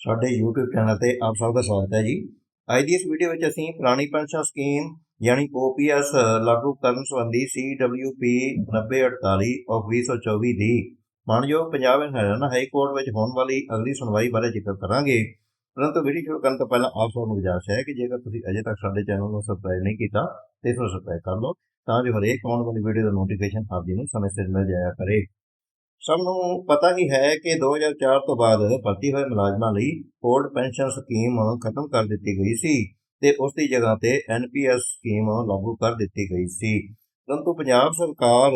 ਸਾਡੇ YouTube channel ਤੇ ਆਪ ਸਭ ਦਾ ਸਵਾਗਤ ਹੈ ਜੀ। ਅੱਜ ਦੀ ਇਸ ਵੀਡੀਓ ਵਿੱਚ ਅਸੀਂ ਪੁਰਾਣੀ ਪੈਨਸ਼ਨ ਸਕੀਮ ਯਾਨੀ OPS ਲਾਗੂ ਕਰਨ ਸੰਬੰਧੀ CWP 9048 ਆਫ 2024 ਦੀ ਮਾਨਯੋਗ Punjab and Haryana high court ਵਿੱਚ ਹੋਣ ਵਾਲੀ ਅਗਲੀ ਸੁਣਵਾਈ ਬਾਰੇ ਜ਼ਿਕਰ ਕਰਾਂਗੇ। ਪਰੰਤੂ ਵੀਡੀਓ ਸ਼ੁਰੂ ਕਰਨ ਤੋਂ ਪਹਿਲਾਂ ਆਪ ਸਭ ਨੂੰ ਗੁਜ਼ਾਰਿਸ਼ ਹੈ ਕਿ ਜੇਕਰ ਤੁਸੀਂ ਅਜੇ ਤੱਕ ਸਾਡੇ ਚੈਨਲ ਨੂੰ ਸਬਸਕ੍ਰਾਈਬ ਨਹੀਂ ਕੀਤਾ, ਤੇ ਇਸ ਨੂੰ ਸਬਸਕ੍ਰਾਈਬ ਕਰ ਲਓ, ਤਾਂ ਜੋ ਹਰੇਕ ਆਉਣ ਵਾਲੀ ਵੀਡੀਓ ਦਾ ਨੋਟੀਫਿਕੇਸ਼ਨ ਆਪ ਜੀ ਨੂੰ ਸਮੇਂ ਸਿਰ ਮਿਲ ਜਾਇਆ ਕਰੇ। ਸਭ ਨੂੰ ਪਤਾ ਹੀ ਹੈ ਕਿ 2004 ਤੋਂ ਬਾਅਦ ਭਰਤੀ ਹੋਏ ਮੁਲਾਜ਼ਮਾਂ ਲਈ ਓਲਡ ਪੈਨਸ਼ਨ ਸਕੀਮ ਖਤਮ ਕਰ ਦਿੱਤੀ ਗਈ ਸੀ ਤੇ ਉਸ ਦੀ ਜਗ੍ਹਾ ਤੇ ਐਨਪੀਐਸ ਸਕੀਮ ਲਾਗੂ ਕਰ ਦਿੱਤੀ ਗਈ ਸੀ। ਪਰੰਤੂ ਪੰਜਾਬ ਸਰਕਾਰ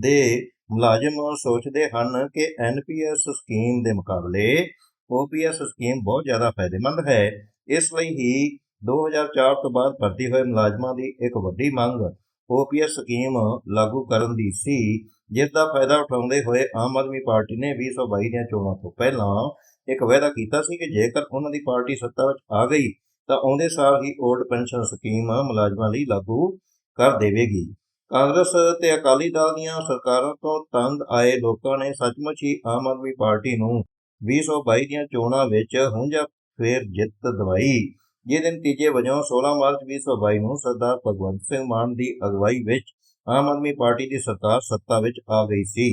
ਦੇ ਮੁਲਾਜ਼ਮ ਸੋਚਦੇ ਹਨ ਕਿ ਐਨਪੀਐਸ ਸਕੀਮ ਦੇ ਮੁਕਾਬਲੇ ਓਪੀਐਸ ਸਕੀਮ ਬਹੁਤ ਜ਼ਿਆਦਾ ਫਾਇਦੇਮੰਦ ਹੈ। ਇਸ ਲਈ ਹੀ 2004 ਤੋਂ ਬਾਅਦ ਭਰਤੀ ਹੋਏ ਮੁਲਾਜ਼ਮਾਂ ਦੀ ਇੱਕ ਵੱਡੀ ਮੰਗ ਓਪੀਐਸ ਸਕੀਮ ਲਾਗੂ ਕਰਨ ਦੀ ਸੀ, ਜਿਸ ਦਾ ਫਾਇਦਾ ਉਠਾਉਂਦੇ ਹੋਏ ਆਮ ਆਦਮੀ ਪਾਰਟੀ ਨੇ 2022 ਦੀਆਂ ਚੋਣਾਂ ਤੋਂ ਪਹਿਲਾਂ ਇੱਕ ਵਾਅਦਾ ਕੀਤਾ ਸੀ ਕਿ ਜੇਕਰ ਉਹਨਾਂ ਦੀ ਪਾਰਟੀ ਸੱਤਾ ਵਿੱਚ ਆ ਗਈ, ਤਾਂ ਆਉਂਦੇ ਸਾਲ ਹੀ ਓਲਡ ਪੈਨਸ਼ਨ ਸਕੀਮ ਮੁਲਾਜ਼ਮਾਂ ਲਈ ਲਾਗੂ ਕਰ ਦੇਵੇਗੀ। ਕਾਂਗਰਸ ਤੇ ਅਕਾਲੀ ਦਲ ਦੀਆਂ ਸਰਕਾਰਾਂ ਤੋਂ ਤੰਗ ਆਏ ਲੋਕਾਂ ਨੇ ਸੱਚਮੁੱਚ ਹੀ ਆਮ ਆਦਮੀ ਪਾਰਟੀ ਨੂੰ 2022 ਦੀਆਂ ਚੋਣਾਂ ਵਿੱਚ ਹੁੰਜਾ ਫੇਰ ਜਿੱਤ ਦਵਾਈ। ਜਿਹਦੇ ਨਤੀਜੇ ਵਜੋਂ 16 ਮਾਰਚ 2022 ਨੂੰ ਸਰਦਾਰ ਭਗਵੰਤ ਸਿੰਘ ਮਾਨ ਦੀ ਅਗਵਾਈ ਵਿੱਚ ਆਮ ਆਦਮੀ ਪਾਰਟੀ ਦੀ ਸਰਕਾਰ ਸੱਤਾ ਵਿੱਚ ਆ ਗਈ ਸੀ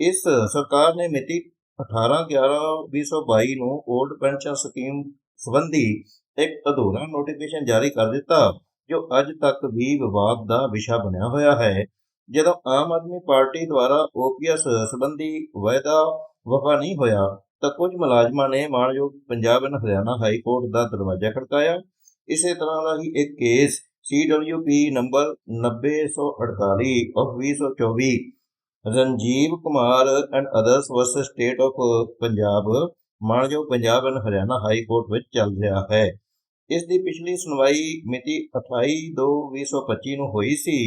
ਇਸ ਸਰਕਾਰ ਨੇ ਮਿਤੀ 18/11/2022 ਨੂੰ 올ਡ ਪੈਨਸ਼ਨ ਸਕੀਮ ਸੰਬੰਧੀ ਇੱਕ ਅਧੂਰਾ ਨੋਟੀਫਿਕੇਸ਼ਨ ਜਾਰੀ ਕਰ ਦਿੱਤਾ ਜੋ ਅੱਜ ਤੱਕ ਵੀ ਵਿਵਾਦ ਦਾ ਵਿਸ਼ਾ ਬਣਿਆ ਹੋਇਆ ਹੈ ਜਦੋਂ ਆਮ ਆਦਮੀ ਪਾਰਟੀ ਦੁਆਰਾ ਓਪੀਐਸ ਸੰਬੰਧੀ ਵਾਅਦਾ ਵਫਾ ਨਹੀਂ ਹੋਇਆ ਤਾਂ ਕੁਝ ਮੁਲਾਜ਼ਮਾਂ ਨੇ ਮਾਣਯੋਗ Punjab and Haryana high court ਦਾ ਦਰਵਾਜ਼ਾ ਖੜਕਾਇਆ। ਇਸੇ ਤਰ੍ਹਾਂ ਦਾ ਹੀ ਇੱਕ case CWP number 9048 of 2024 Ranjeev Kumar and others versus state of Punjab, ਮਾਣਯੋਗ Punjab and Haryana high court ਵਿੱਚ ਚੱਲ ਰਿਹਾ ਹੈ। ਇਸ ਦੀ ਪਿਛਲੀ ਸੁਣਵਾਈ ਮਿਤੀ 28/2/2025 ਨੂੰ ਹੋਈ ਸੀ।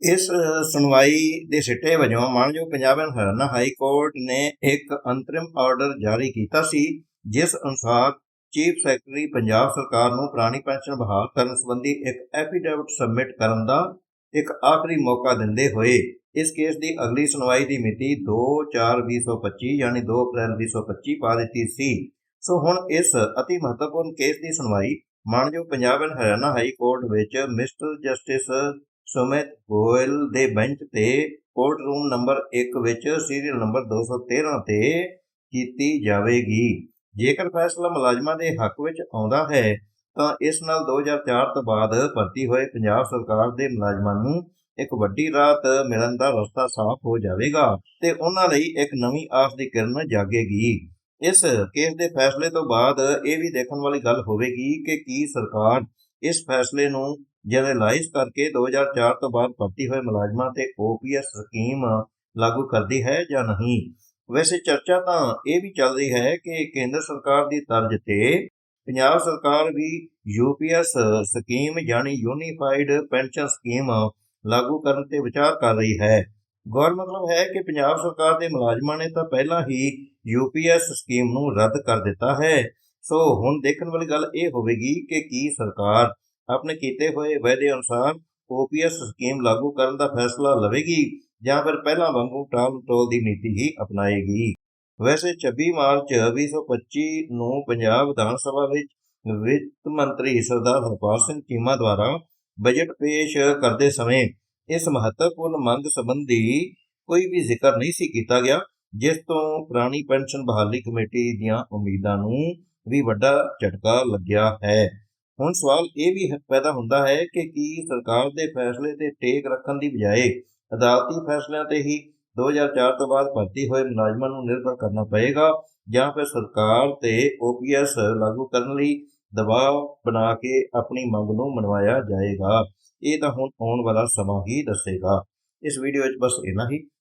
ਇਸ ਸੁਣਵਾਈ ਦੇ ਸਿੱਟੇ ਵਜੋਂ ਮਾਣਯੋਗ Punjab and Haryana high court ਨੇ ਇੱਕ ਅੰਤਰਿਮ ਆਰਡਰ ਜਾਰੀ ਕੀਤਾ ਸੀ, ਜਿਸ ਅਨੁਸਾਰ ਚੀਫ ਸੈਕਟਰੀ ਪੰਜਾਬ ਸਰਕਾਰ ਨੂੰ ਪੁਰਾਣੀ ਪੈਨਸ਼ਨ ਬਹਾਲ ਕਰਨ ਸੰਬੰਧੀ ਇੱਕ ਐਫੀਡੇਵਿਟ ਸਬਮਿਟ ਕਰਨ ਦਾ ਇੱਕ ਆਖਰੀ ਮੌਕਾ ਦਿੰਦੇ ਹੋਏ, ਇਸ ਕੇਸ ਦੀ ਅਗਲੀ ਸੁਣਵਾਈ ਦੀ ਮਿਤੀ 2/4/2025 ਯਾਨੀ 2 ਅਪ੍ਰੈਲ 2025 ਪਾ ਦਿੱਤੀ ਸੀ। ਸੋ ਹੁਣ ਇਸ ਅਤੀ ਮਹੱਤਵਪੂਰਨ ਕੇਸ ਦੀ ਸੁਣਵਾਈ ਮਾਨਯੋਗ Punjab and Haryana high court ਵਿੱਚ ਮਿਸਟਰ ਜਸਟਿਸ ਸੁਮਿਤ ਗੋਇਲ ਦੇ ਬੈਂਚ ਤੇ ਕੋਰਟ ਰੂਮ ਨੰਬਰ 1 ਵਿੱਚ ਸੀਰੀਅਲ ਨੰਬਰ 213 ਤੇ ਕੀਤੀ ਜਾਵੇਗੀ। ਜੇਕਰ ਫੈਸਲਾ ਮੁਲਾਜ਼ਮਾਂ ਦੇ ਹੱਕ ਵਿੱਚ ਆਉਂਦਾ ਹੈ, ਤਾਂ ਇਸ ਨਾਲ 2004 ਤੋਂ ਬਾਅਦ ਭਰਤੀ ਹੋਏ ਪੰਜਾਬ ਸਰਕਾਰ ਦੇ ਮੁਲਾਜ਼ਮਾਂ ਨੂੰ ਇੱਕ ਵੱਡੀ ਰਾਤ ਮਿਲਣ ਦਾ ਰਸਤਾ ਸਾਫ਼ ਹੋ ਜਾਵੇਗਾ ਤੇ ਉਹਨਾਂ ਲਈ ਇੱਕ ਨਵੀਂ ਆਸ ਦੀ ਕਿਰਨ ਜਾਗੇਗੀ। ਇਸ ਕੇਸ ਦੇ ਫੈਸਲੇ ਤੋਂ ਬਾਅਦ ਇਹ ਵੀ ਦੇਖਣ ਵਾਲੀ ਗੱਲ ਹੋਵੇਗੀ ਕਿ ਕੀ ਸਰਕਾਰ ਇਸ ਫੈਸਲੇ ਨੂੰ ਜਨਰਲਾਈਜ਼ ਕਰਕੇ 2004 ਤੋਂ ਬਾਅਦ ਭਰਤੀ ਹੋਏ ਮੁਲਾਜ਼ਮਾਂ ਤੇ OPS ਸਕੀਮ ਲਾਗੂ ਕਰਦੀ ਹੈ ਜਾਂ ਨਹੀਂ? ਵੈਸੇ ਚਰਚਾ ਤਾਂ ਇਹ ਵੀ ਚੱਲ ਰਹੀ ਹੈ ਕਿ ਕੇਂਦਰ ਸਰਕਾਰ ਦੀ ਤਰਜ਼ ਤੇ ਪੰਜਾਬ ਸਰਕਾਰ ਵੀ UPS ਸਕੀਮ ਯਾਨੀ ਯੂਨੀਫਾਈਡ ਪੈਨਸ਼ਨ ਸਕੀਮ ਲਾਗੂ ਕਰਨ ਤੇ ਵਿਚਾਰ ਕਰ ਰਹੀ ਹੈ। ਗੌਰ ਮਤਲਬ ਹੈ ਕਿ ਪੰਜਾਬ ਸਰਕਾਰ ਦੇ ਮੁਲਾਜ਼ਮਾਂ ਨੇ ਤਾਂ ਪਹਿਲਾਂ ਹੀ UPS ਸਕੀਮ ਨੂੰ ਰੱਦ ਕਰ ਦਿੱਤਾ ਹੈ। ਸੋ ਹੁਣ ਦੇਖਣ ਵਾਲੀ ਗੱਲ ਇਹ ਹੋਵੇਗੀ ਕਿ ਕੀ ਸਰਕਾਰ ਆਪਣੇ ਕੀਤੇ ਹੋਏ ਵਾਅਦੇ ਅਨੁਸਾਰ OPS ਸਕੀਮ ਲਾਗੂ ਕਰਨ ਦਾ ਫੈਸਲਾ ਲਵੇਗੀ ਜਾਂ ਫਿਰ ਪਹਿਲਾਂ ਵਾਂਗੂ ਟਾਲ ਟੋਲ ਦੀ ਨੀਤੀ ਹੀ ਅਪਣਾਏਗੀ। ਵੈਸੇ 26 ਮਾਰਚ 2025 ਨੂੰ ਪੰਜਾਬ ਵਿਧਾਨ ਸਭਾ ਵਿੱਚ ਵਿੱਤ ਮੰਤਰੀ ਸਰਦਾਰ ਹਰਪਾਲ ਸਿੰਘ ਚੀਮਾ ਦੁਆਰਾ ਬਜਟ ਪੇਸ਼ ਕਰਦੇ ਸਮੇਂ ਇਸ ਮਹੱਤਵਪੂਰਨ ਮੰਗ ਸੰਬੰਧੀ ਕੋਈ ਵੀ ਜ਼ਿਕਰ ਨਹੀਂ ਸੀ ਕੀਤਾ ਗਿਆ, ਜਿਸ ਤੋਂ ਪੁਰਾਣੀ ਪੈਨਸ਼ਨ ਬਹਾਲੀ ਕਮੇਟੀ ਦੀਆਂ ਉਮੀਦਾਂ ਨੂੰ ਵੀ ਵੱਡਾ ਝਟਕਾ ਲੱਗਿਆ ਹੈ। ਹੁਣ ਸਵਾਲ ਇਹ ਵੀ ਪੈਦਾ ਹੁੰਦਾ ਹੈ ਕਿ ਕੀ ਸਰਕਾਰ ਦੇ ਫੈਸਲੇ ਤੇ ਟੇਕ ਰੱਖਣ ਦੀ ਬਜਾਏ ਅਦਾਲਤੀ ਫੈਸਲਿਆਂ ਤੇ ਹੀ 2004 ਤੋਂ ਬਾਅਦ ਭਰਤੀ ਹੋਏ ਮੁਲਾਜ਼ਮਾਂ ਨੂੰ ਨਿਰਭਰ ਕਰਨਾ ਪਏਗਾ ਜਾਂ ਫਿਰ ਸਰਕਾਰ ਤੇ OPS ਲਾਗੂ ਕਰਨ ਲਈ ਦਬਾਅ ਬਣਾ ਕੇ ਆਪਣੀ ਮੰਗ ਨੂੰ ਮਨਵਾਇਆ ਜਾਏਗਾ। ਇਹ ਤਾਂ ਹੁਣ ਆਉਣ ਵਾਲਾ ਸਮਾਂ ਹੀ ਦੱਸੇਗਾ। ਇਸ ਵੀਡੀਓ ਵਿੱਚ ਬਸ ਇੰਨਾ ਹੀ।